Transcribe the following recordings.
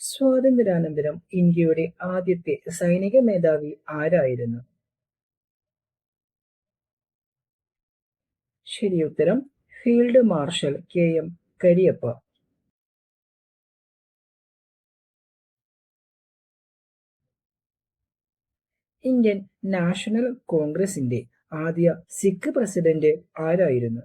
സ്വാതന്ത്ര്യാനന്തരം ഇന്ത്യയുടെ ആദ്യത്തെ സൈനിക മേധാവി ആരായിരുന്നു? ശരി ഉത്തരം field marshal K. M. Cariappa. Indian National കോൺഗ്രസിന്റെ ആദ്യ സിഖ് പ്രസിഡന്റ് ആരായിരുന്നു?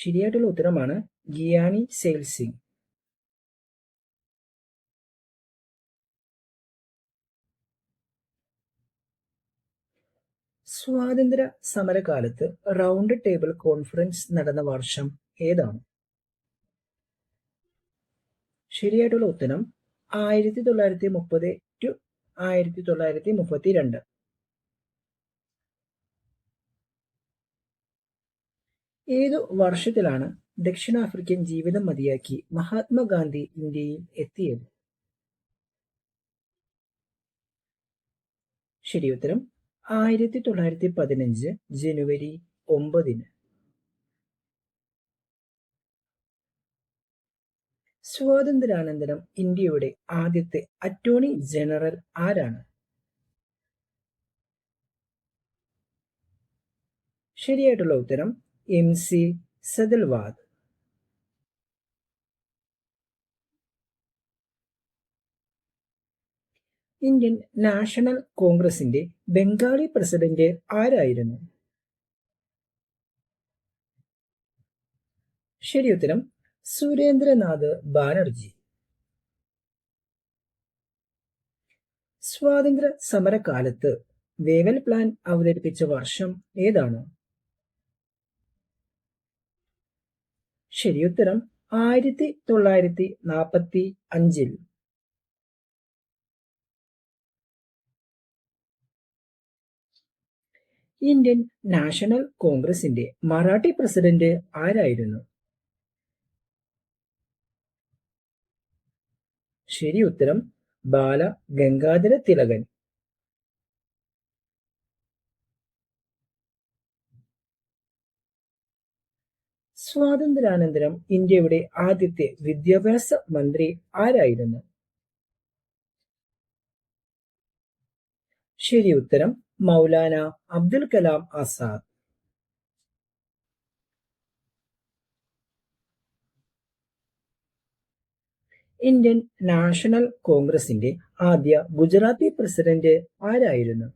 ശരിയായിട്ടുള്ള ഉത്തരമാണ് ഗിയാനി സെയിൽ സിംഗ് സ്വാതന്ത്ര്യ സമരകാലത്ത് റൗണ്ട് ടേബിൾ കോൺഫറൻസ് നടന്ന വർഷം ഏതാണ്? ശരിയായിട്ടുള്ള ഉത്തരം ആയിരത്തി തൊള്ളായിരത്തി മുപ്പത് ടു ആയിരത്തി തൊള്ളായിരത്തി മുപ്പത്തി രണ്ട് ഏതു വർഷത്തിലാണ് ദക്ഷിണാഫ്രിക്കൻ ജീവിതം മതിയാക്കി മഹാത്മാഗാന്ധി ഇന്ത്യയിൽ എത്തിയത്? ശരി ഉത്തരം ആയിരത്തി തൊള്ളായിരത്തി പതിനഞ്ച് ജനുവരി ഒമ്പതിന്. സ്വാതന്ത്ര്യാനന്തരം ഇന്ത്യയുടെ ആദ്യത്തെ അറ്റോർണി ജനറൽ ആരാണ്? ശരിയായിട്ടുള്ള ഉത്തരം സി സദൽവാദ്. ഇന്ത്യൻ നാഷണൽ കോൺഗ്രസിന്റെ ബംഗാളി പ്രസിഡന്റ് ആരായിരുന്നു? ശരിയുത്തരം സുരേന്ദ്രനാഥ് ബാനർജി. സ്വാതന്ത്ര്യ സമരകാലത്ത് വേവൽ പ്ലാൻ അവതരിപ്പിച്ച വർഷം ഏതാണ്? ശരിയുത്തരം ആയിരത്തി തൊള്ളായിരത്തി നാൽപ്പത്തി അഞ്ചിൽ. ഇന്ത്യൻ നാഷണൽ കോൺഗ്രസിന്റെ മറാഠി പ്രസിഡന്റ് ആരായിരുന്നു? ശരി ഉത്തരം ബാല ഗംഗാധര തിലകൻ. സ്വാതന്ത്ര്യാനന്തരം ഇന്ത്യയുടെ ആദ്യത്തെ വിദ്യാഭ്യാസ മന്ത്രി ആരായിരുന്നു? ശരി ഉത്തരം മൗലാന അബ്ദുൽ കലാം ആസാദ്. ഇന്ത്യൻ നാഷണൽ കോൺഗ്രസിന്റെ ആദ്യ ഗുജറാത്തി പ്രസിഡന്റ് ആരായിരുന്നു?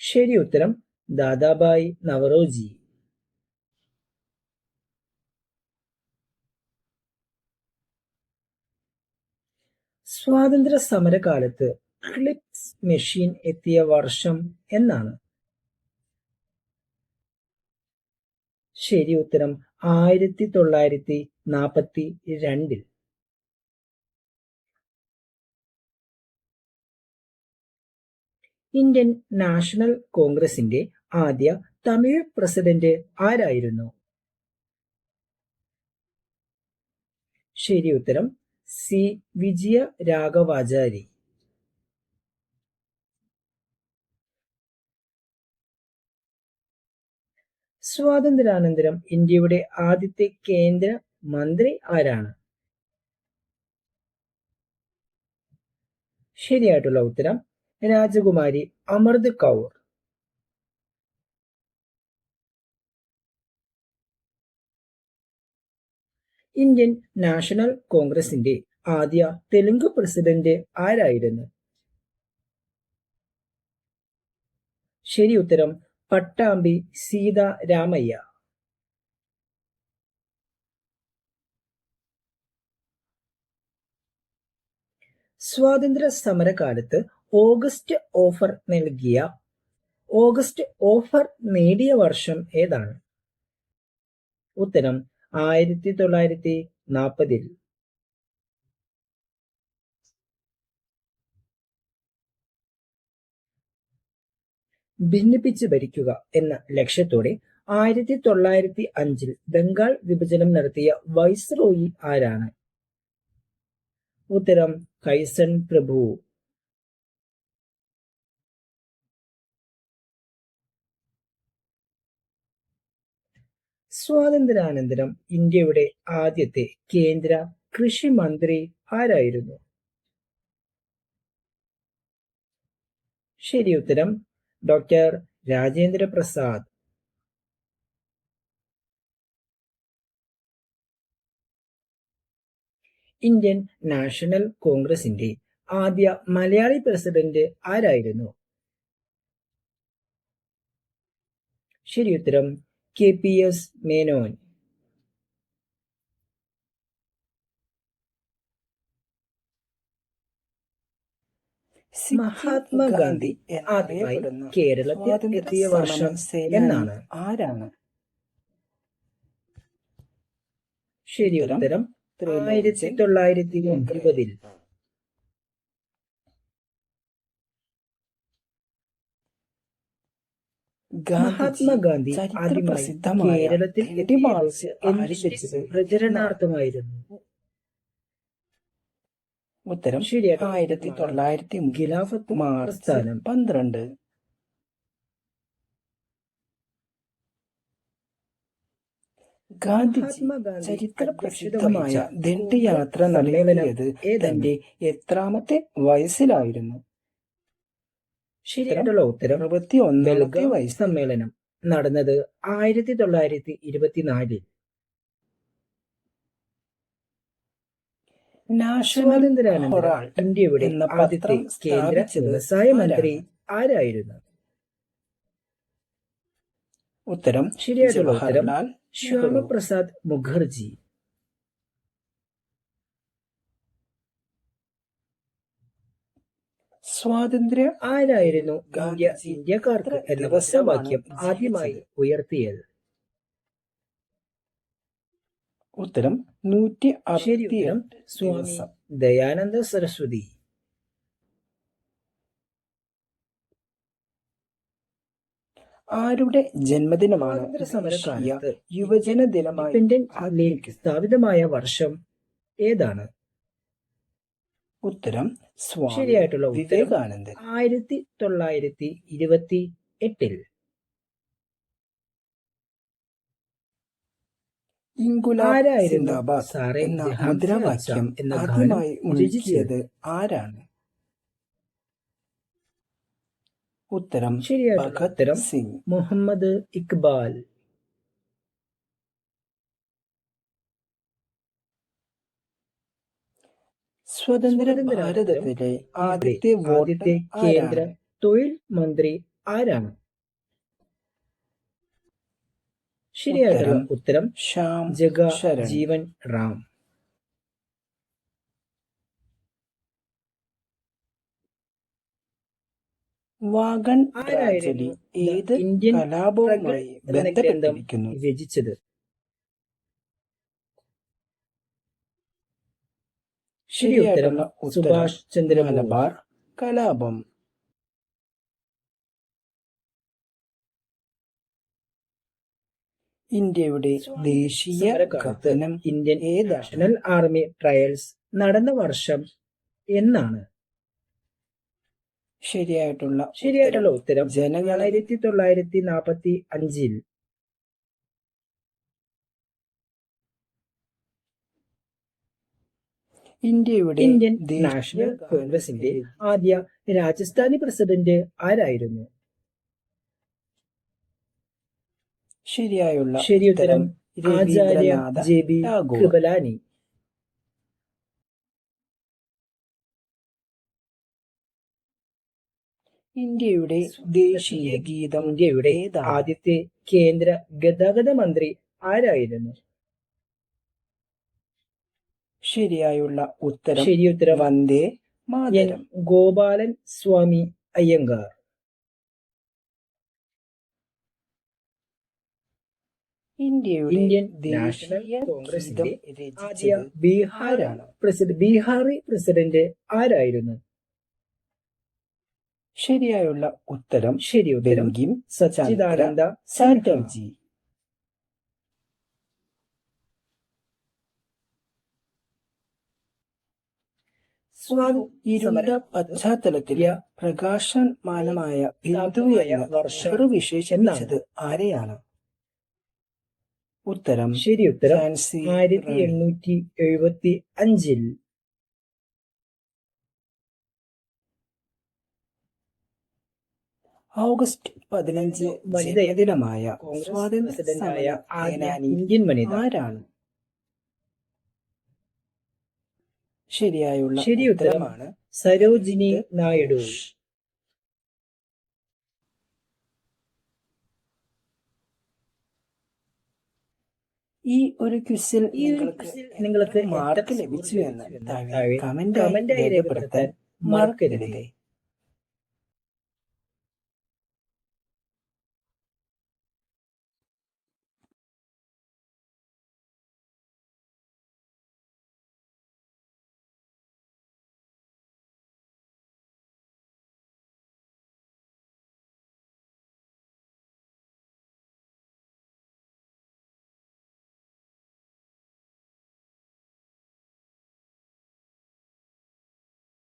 ശരി ഉത്തരം ദാദാബായ് നവറോജി. സ്വാതന്ത്ര്യ സമരകാലത്ത് ക്ലിപ്സ് മെഷീൻ എത്തിയ വർഷം എന്നാണ്. ശരി ഉത്തരം ആയിരത്തി തൊള്ളായിരത്തി നാൽപ്പത്തി രണ്ടിൽ ഇന്ത്യൻ നാഷണൽ കോൺഗ്രസിന്റെ ആദ്യ തമിഴ് പ്രസിഡന്റ് ആരായിരുന്നു? ശരി ഉത്തരം സി. വിജയ രാഘവാചാരി സ്വാതന്ത്ര്യാനന്തരം ഇന്ത്യയുടെ ആദ്യത്തെ കേന്ദ്ര മന്ത്രി ആരാണ്? ശരിയായിട്ടുള്ള ഉത്തരം രാജകുമാരി അമൃത് കൗർ. ഇന്ത്യൻ നാഷണൽ കോൺഗ്രസിന്റെ ആദ്യ തെലുങ്ക് പ്രസിഡന്റ് ആരായിരുന്നു? ശരി ഉത്തരം പട്ടാമ്പി സീതാരാമയ്യ സ്വാതന്ത്ര്യ സമരകാലത്ത് ഓഗസ്റ്റ് ഓഫർ നൽകിയ ഓഗസ്റ്റ് ഓഫർ നേടിയ വർഷം ഏതാണ്? ഉത്തരം ആയിരത്തി തൊള്ളായിരത്തി നാൽപ്പതിൽ ഭിന്നിപ്പിച്ച് ഭരിക്കുക എന്ന ലക്ഷ്യത്തോടെ ആയിരത്തി തൊള്ളായിരത്തി അഞ്ചിൽ ബംഗാൾ വിഭജനം നടത്തിയ വൈസ്രോയി ആരാണ്? ഉത്തരം കൈസൺ പ്രഭു. സ്വാതന്ത്ര്യാനന്തരം ഇന്ത്യയുടെ ആദ്യത്തെ കേന്ദ്ര കൃഷി മന്ത്രി ആരായിരുന്നു? ശരി ഉത്തരം doctor Rajendra Prasad. Indian National കോൺഗ്രസിന്റെ ആദ്യ മലയാളി പ്രസിഡന്റ് ആരായിരുന്നു? ശരി ഉത്തരം K P S Menon Mahatma Gandhi ആദ്യമായി കേരളത്തിൽ എത്തിയ വർഷം എന്നാണ്. ആരാണ്? ശരി ഉത്തരം ആയിരത്തി തൊള്ളായിരത്തി ഇരുപതിൽ. മഹാത്മാഗാന്ധി ആദ്യമായി കേരളത്തിൽ പ്രചരണാർത്ഥമായിരുന്നു. ഉത്തരം ശരിയാണ് ആയിരത്തി തൊള്ളായിരത്തി ഖിലാഫത്ത് മാർസ്ഥാനം പന്ത്രണ്ട്. ഗാന്ധിജി ചരിത്ര പ്രസിദ്ധമായ ദണ്ഡിയാത്ര നടത്തിയത് തന്റെ എത്രാമത്തെ വയസ്സിലായിരുന്നു. ശരിയായിട്ടുള്ള ഉത്തരം അറുപത്തി ഒന്നാമത്തെ വൈസ് സമ്മേളനം നടന്നത് ആയിരത്തി തൊള്ളായിരത്തി ഇരുപത്തിനാലിൽ നാഷണൽ ഇന്ത്യയുടെ ആദ്യത്തെ കേന്ദ്ര വ്യവസായ മന്ത്രി ആരായിരുന്നു? ഉത്തരം ശരിയായിട്ടുള്ള ഉത്തരം ശ്യാമപ്രസാദ് മുഖർജി. സ്വാതന്ത്ര്യ ആരായിരുന്നു? ഇന്ത്യ ഇന്ത്യക്കാർക്ക് എന്ന പ്രശ്നവാക്യം ആദ്യമായി ഉയർത്തിയത്. ഉത്തരം നൂറ്റി ശരി അറുപത്തി ഉത്തരം എട്ട് സ്വാമി ദയാനന്ദ സരസ്വതി. ആരുടെ ജന്മദിനമാണ് യുവജന ദിനമായി സ്ഥാപിതമായ വർഷം ഏതാണ്? ഉത്തരം ശരിയായിട്ടുള്ള ഉത്തരം. വിവേകാനന്ദൻ. ആയിരത്തി തൊള്ളായിരത്തി ഇരുപത്തി എട്ടിൽ ഇൻകുലാബ് ആരായിരുന്നു? സാറേ എന്ന മുദ്രാവാക്യം എന്ന ആദ്യമായി രചിച്ചത്? ആരാണ്? ഉത്തരം ശരിയായിട്ടുള്ള ഭഗത് ഉത്തരം സിംഗ്. മുഹമ്മദ് ഇക്ബാൽ സ്വതന്ത്ര ഭാരതത്തിലെ ആദ്യത്തെ ആദ്യത്തെ കേന്ദ്ര തൊഴിൽ മന്ത്രി ആരാണ്? ശരിയായിട്ടുള്ള ഉത്തരം ശ്യാം ജഗ ജീവൻ റാം. വാഗൺ ആരായിരുന്നു ഏത് ഇന്ത്യൻ കലാപവുമായി ബന്ധപ്പെട്ടിരിക്കുന്നു? രചിച്ചത്? ശരി ഉത്തരം. സുഭാഷ് ചന്ദ്ര മലബാർ കലാപം. ഇന്ത്യയുടെ ദേശീയ കഥനം ഇന്ത്യൻ നാഷണൽ ആർമി ട്രയൽസ് നടന്ന വർഷം എന്നാണ്. ശരിയായിട്ടുള്ള ശരിയായിട്ടുള്ള ഉത്തരം. ജനങ്ങൾ ആയിരത്തി തൊള്ളായിരത്തി നാൽപ്പത്തി അഞ്ചിൽ ഇന്ത്യയുടെ ഇന്ത്യൻ നാഷണൽ കോൺഗ്രസിന്റെ ആദ്യ രാജസ്ഥാനി പ്രസിഡന്റ് ആരായിരുന്നു? ശരിയായുള്ള ശരിയുത്തരം ആചാര്യ ജെ ബി കൃപലാനി. ഇന്ത്യയുടെ ദേശീയ ഗീതം. ഇന്ത്യയുടെ ആദ്യത്തെ കേന്ദ്ര ഗതാഗത മന്ത്രി ആരായിരുന്നു? ശരിയായുള്ള ഉത്തരം ശരി ഉത്തരം. വന്ദേ മാതരം. ഗോപാലൻ സ്വാമി അയ്യങ്കാർ. ഇന്ത്യയുടെ ഇന്ത്യൻ നാഷണൽ കോൺഗ്രസിന്റെ ആദ്യ ബീഹാർ പ്രസിഡന്റ് ബീഹാറി പ്രസിഡന്റ് ആരായിരുന്നു? ശരിയായുള്ള ഉത്തരം ശരി ഉത്തരം. സച്ചിദാനന്ദ ചാറ്റർജി ഇരുണ്ട പശ്ചാത്തലത്തിൽ പ്രകാശമാനമായ ബിന്ദു എന്ന വർഷം നെഹ്റു വിശേഷിപ്പിച്ചത് ആരെയാണ്? ഉത്തരം ശരി ഉത്തരം ആയിരത്തി. എണ്ണൂറ്റി എഴുപത്തി അഞ്ചിൽ. ഓഗസ്റ്റ് പതിനഞ്ച് വനിതയ ദിനമായ സ്വാതന്ത്ര്യ ഇന്ത്യൻ വനിത. ആരാണ്? ശരിയായുള്ള ശരി ഉത്തരം. ഉത്തരമാണ് സരോജിനി നായിഡു. ഈ ഒരു ക്വിസിൽ ഈ ഒരു നിങ്ങൾക്ക് ക്വിസിൽ നിങ്ങൾക്ക് മാർക്ക് ലഭിച്ചു എന്ന് കമന്റ് കമന്റ് രേഖപ്പെടുത്താൻ മറക്കരുത്.